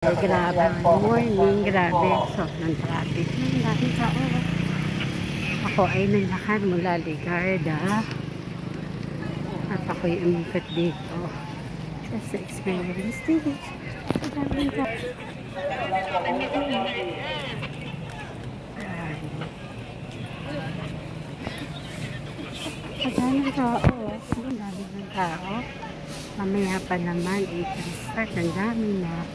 Ay, grabe. Morning, grabe. Sobrang traffic. Ang daming tao. Ako ay naglakad mula Ligarda. At ako'y umikot dito. Sa experience stage. Ang daming tao. Ang daming tao. Ang daming ng tao. Mamaya pa naman, 8 start. Ang dami na.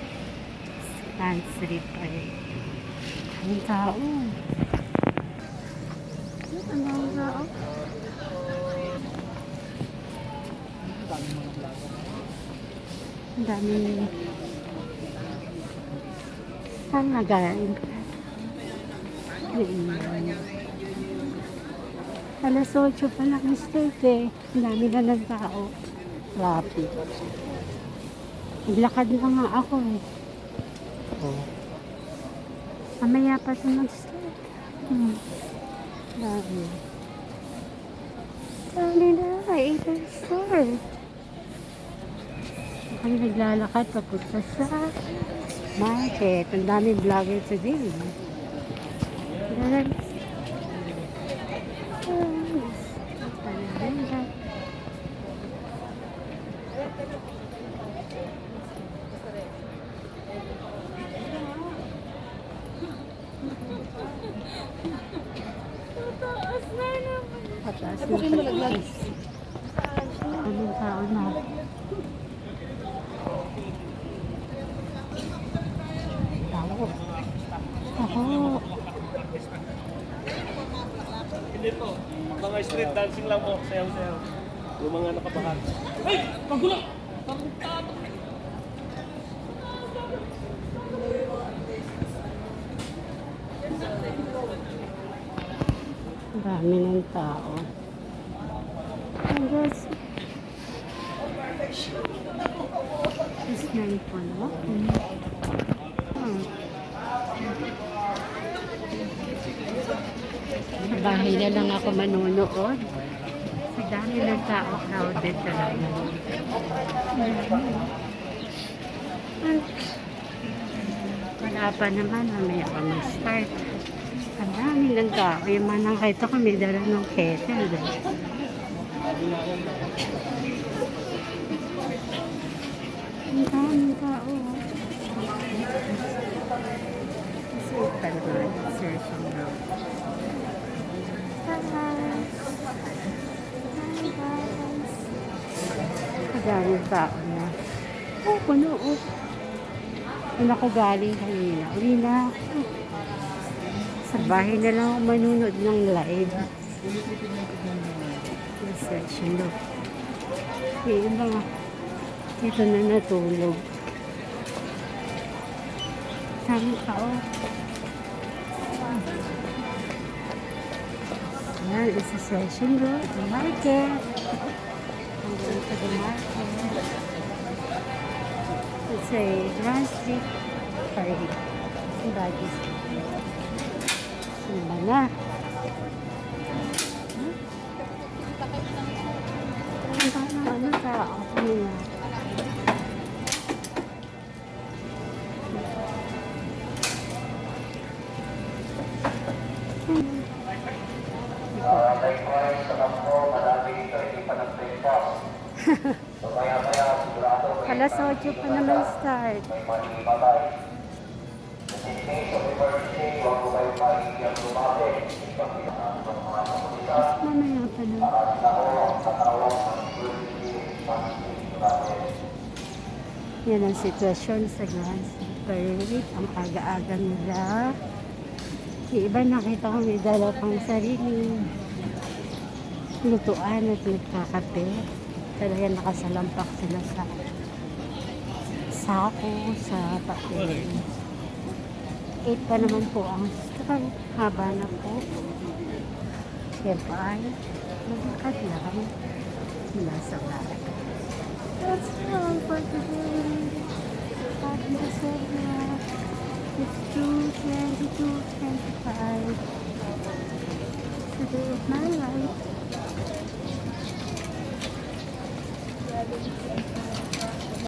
Land ay ang tao. Ang daming tao. Ang daming saan nagaling Alas 8 pa lang mistake eh. Ang dami na ng tao. Traffic. Naglakad na ako eh. Oh. Mamaya pa ito mag-start. Hmm. Dami. Dami na. Ito start. Ako naglalakad papunta sa market. Ang daming vlogger today. Dami. Pataas na pataas. Anong tao na? Tao. Ako. Hindi po. Mga street dancing lang po. Sayaw-sayaw. Yung mga nakabahan. Ay! Magulo! Ang dami ng tao. Ang gas. Is nine po, no? Hmm. Sa bahay na lang ako manunood. Sa dami ng tao, crowded talaga. Hmm. Wala pa naman, mamaya pa mag-start. Ang dami ng tao. Yung nakita ko, may dala ng kettle. Ang daming tao. oh. Kasi ito naman, session road. Hi! Hi guys! Ang daming tao na. Oh, puno oh. Doon ako galing kanina. Uwi na ako. Sa bahay na lang ako manunod ng live. Session do. Yung iba. Dito na natulog. Saan ka oh? Yan, it's a session do. The market. Going to the market. It's a Street party. Somebody's Simba na. Ang tama, ano sa ako nila. Alas 8 pa naman start. Na. Yan ang sitwasyon sa Grand Parade. Ang aga-aga nila. Yung iba nakita ko may dala pang sarili. Lutuan at nagkakape. Talaga nakasalampak sila sa sako, sa papel. 8 pa naman po ang ay, haba na po. Yan po ay maglakad lang mula sa bahay. That's all for today. Happy December. It's 2.22.25. Today is my life.